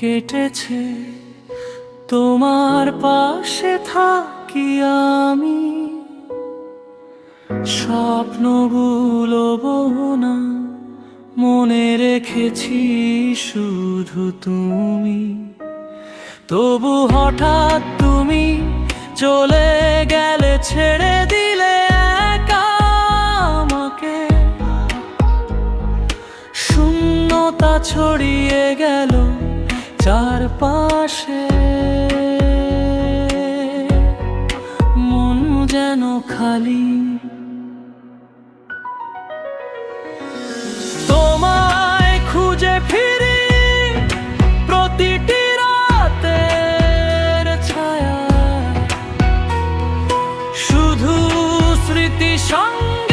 কেটেছে। তোমার পাশে থাকি আমি। স্বপ্নগুলো না মনে রেখেছি শুধু তুমি। তবু হঠাৎ তুমি চলে গেলে ছেড়ে দিলে আমাকে। শূন্যতা ছড়িয়ে গেল চারপাশে মন যেন খালি। তোমায় খুঁজে ফিরি প্রতিটি রাতের ছায়া। শুধু স্মৃতি সঙ্গে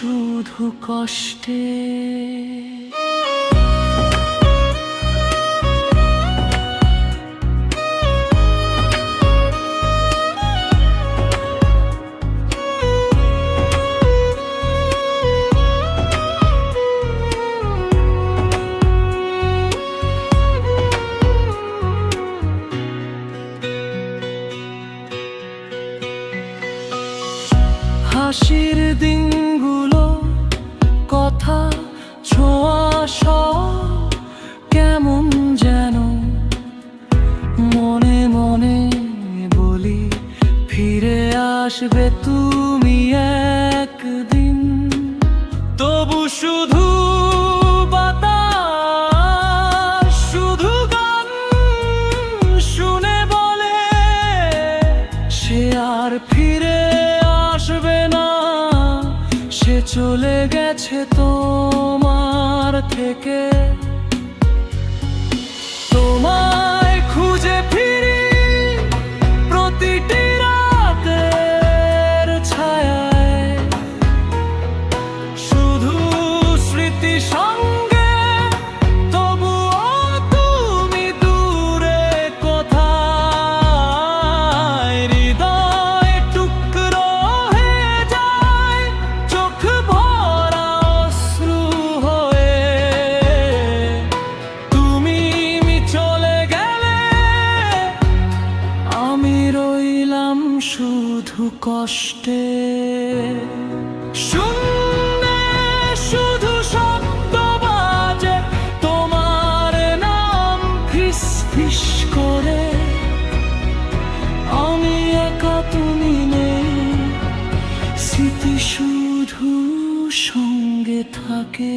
শুধু কষ্টে। হাসির দিনগুলো আসবে তুমি একদিন। তবু শুধু বাতাস, শুধু গান শুনে বলে, সে আর ফিরে আসবে না। সে চলে গেছে তোমার থেকে। শুধু কষ্টে। শুধু তোমার নাম ফিস ফিস করে। স্মৃতি শুধু সঙ্গে থাকে।